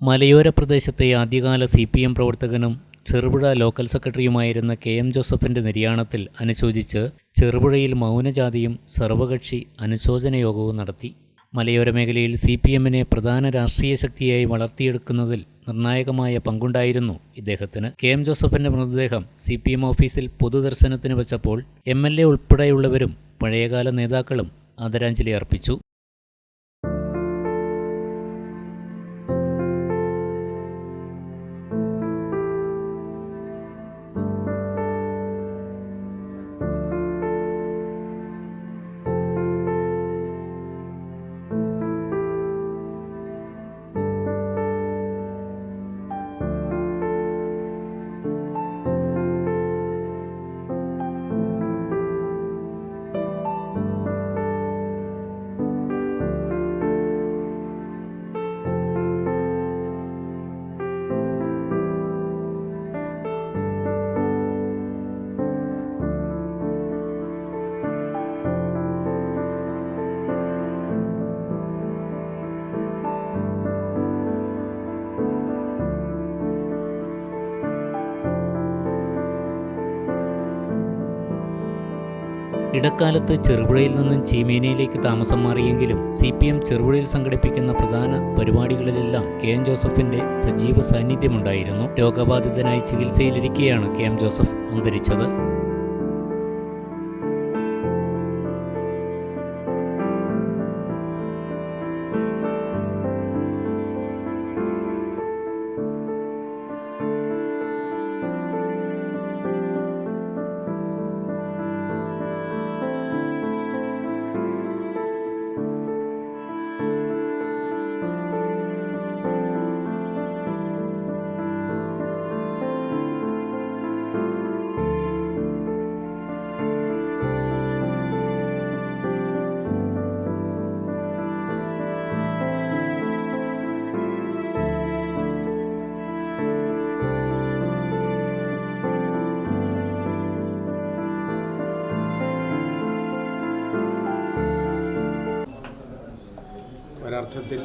മലയോര പ്രദേശത്തെ ആദ്യകാല സി പി എം പ്രവർത്തകനും ചെറുപുഴ ലോക്കൽ സെക്രട്ടറിയുമായിരുന്ന കെ എം ജോസഫിന്റെ നിര്യാണത്തിൽ അനുശോചിച്ച് ചെറുപുഴയിൽ മൗനജാതിയും സർവകക്ഷി അനുശോചന യോഗവും നടത്തി. മലയോര മേഖലയിൽ സി പി എമ്മിനെ പ്രധാന രാഷ്ട്രീയ ശക്തിയായി വളർത്തിയെടുക്കുന്നതിൽ നിർണായകമായ പങ്കുണ്ടായിരുന്നു ഇദ്ദേഹത്തിന്. കെ എം ജോസഫിന്റെ മൃതദേഹം സി പി എം ഓഫീസിൽ പൊതുദർശനത്തിന് വച്ചപ്പോൾ എം എൽ എ ഉൾപ്പെടെയുള്ളവരും പഴയകാല നേതാക്കളും ആദരാഞ്ജലി അർപ്പിച്ചു. ഇടക്കാലത്ത് ചെറുപുഴയിൽ നിന്നും ചീമേനയിലേക്ക് താമസം മാറിയെങ്കിലും സി പി എം ചെറുപുഴയിൽ സംഘടിപ്പിക്കുന്ന പ്രധാന പരിപാടികളിലെല്ലാം കെ എം ജോസഫിന്റെ സജീവ സാന്നിധ്യമുണ്ടായിരുന്നു. രോഗബാധിതനായി ചികിത്സയിലിരിക്കെയാണ് കെ എം ജോസഫ് അന്തരിച്ചത്. ഒരർത്ഥത്തിൽ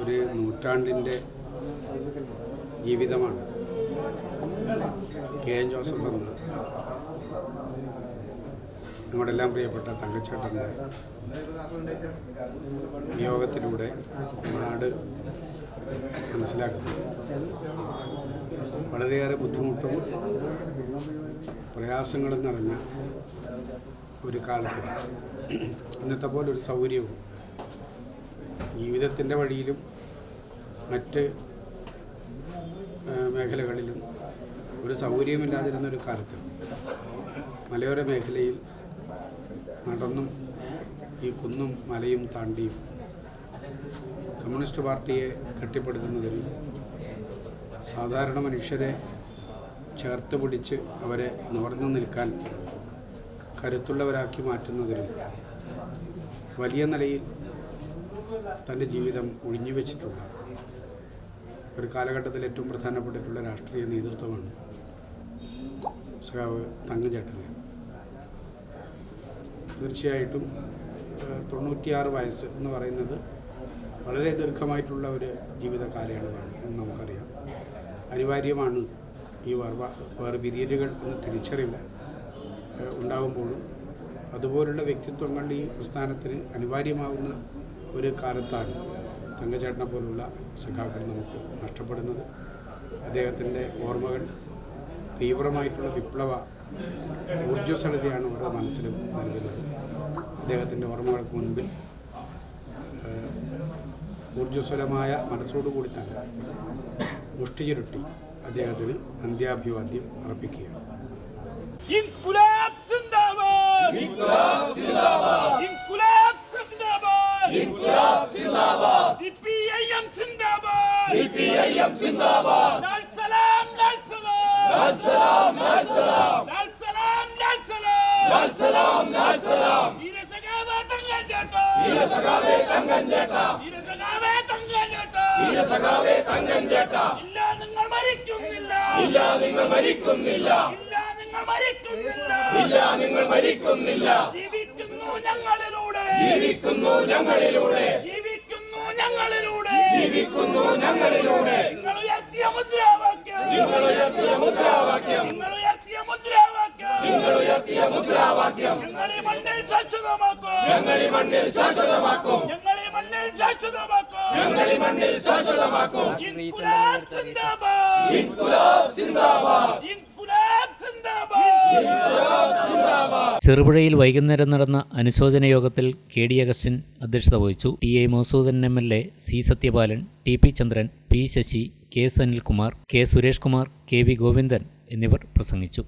ഒരു നൂറ്റാണ്ടിന്റെ ജീവിതമാണ്. കെ. എൻ. ജോസഫ് എന്ന നമ്മുടെല്ലാം പ്രിയപ്പെട്ട തങ്കച്ചേട്ടന്റെ നിയോഗത്തിലൂടെ നാട് മനസ്സിലാക്കുന്നു. വളരെയേറെ ബുദ്ധിമുട്ടും പ്രയാസങ്ങളും നിറഞ്ഞ ഒരു കാലത്ത് ഇന്നത്തെ പോലൊരു സൗകര്യവും ജീവിതത്തിന്റെ വഴിയിലും മറ്റ് മേഖലകളിലും ഒരു സൗകര്യമില്ലാതിരുന്ന ഒരു കാലത്ത് മലയോര മേഖലയിൽ നടന്നും ഈ കുന്നും മലയും താണ്ടിയും കമ്മ്യൂണിസ്റ്റ് പാർട്ടിയെ കെട്ടിപ്പടുക്കുന്നതിനും സാധാരണ മനുഷ്യരെ ചേർത്ത് പിടിച്ച് അവരെ നിവർന്നു നിൽക്കാൻ കരുത്തുള്ളവരാക്കി മാറ്റുന്നതിനും വലിയ നിലയിൽ തന്റെ ജീവിതം ഒഴിഞ്ഞു വെച്ചിട്ടുള്ള ഒരു കാലഘട്ടത്തിൽ ഏറ്റവും പ്രധാനപ്പെട്ടിട്ടുള്ള രാഷ്ട്രീയ നേതൃത്വമാണ് സഖാവ് തങ്കഞ്ചേട്ടന്. തീർച്ചയായിട്ടും തൊണ്ണൂറ്റിയാറ് വയസ്സ് എന്ന് പറയുന്നത് വളരെ ദീർഘമായിട്ടുള്ള ഒരു ജീവിത കാലയളവാണ് എന്ന് നമുക്കറിയാം. അനിവാര്യമാണ് ഈ വേർവ വേർപിരിയലുകൾ എന്ന തിരിച്ചറിവ് ഉണ്ടാകുമ്പോഴും അതുപോലുള്ള വ്യക്തിത്വങ്ങൾ ഈ പ്രസ്ഥാനത്തിന് അനിവാര്യമാകുന്ന ഒരു കാലത്താണ് തങ്കച്ചേട്ടനെ പോലുള്ള സഖാക്കൾ നമുക്ക് നഷ്ടപ്പെടുന്നത്. അദ്ദേഹത്തിന്റെ ഓർമ്മകൾ തീവ്രമായിട്ടുള്ള വിപ്ലവ ഊർജസ്വലതയാണ് ഓരോ മനസ്സിലും നൽകുന്നത്. അദ്ദേഹത്തിന്റെ ഓർമ്മകൾക്ക് മുൻപിൽ ഊർജസ്വലമായ മനസ്സോടുകൂടി തന്നെ മുഷ്ടിചുരുട്ടി അദ്ദേഹത്തിന് അന്ത്യാഭിവാദ്യം അർപ്പിക്കുകയാണ്. വീരസഖാവേ! വീരസഖാവേ തങ്കഞ്ചേട്ടാ! ഇല്ല നിങ്ങൾ മരിക്കുന്നില്ല. ഇല്ല നിങ്ങൾ മരിക്കുന്നില്ല. ഇല്ല നിങ്ങൾ മരിക്കുന്നില്ല. മരിക്കുന്നില്ല. ജീവിക്കുന്നു ഞങ്ങളിലൂടെ. ജീവിക്കുന്നു ഞങ്ങളിലൂടെ. നിങ്ങൾ ഉയർത്തിയ മുദ്രാവാക്യം. നിങ്ങൾ ഉയർത്തിയ മുദ്രാവാക്യം. നിങ്ങൾ മണ്ണിൽ ശാശ്വതമാക്കും. ഞങ്ങൾ മണ്ണിൽ ശാശ്വതമാക്കും. ഞങ്ങൾ മണ്ണിൽ ശാശ്വതമാക്കും. ഞങ്ങൾ ചെറുപുഴയിൽ വൈകുന്നേരം നടന്ന അനുശോചന യോഗത്തിൽ കെ ഡി അഗസ്റ്റിൻ അധ്യക്ഷത വഹിച്ചു. T A മൗസൂദൻ M L A C Sathyapalan T P Chandran P Sasi K S Anilkumar K Suresh Kumar K V Govindan എന്നിവർ പ്രസംഗിച്ചു.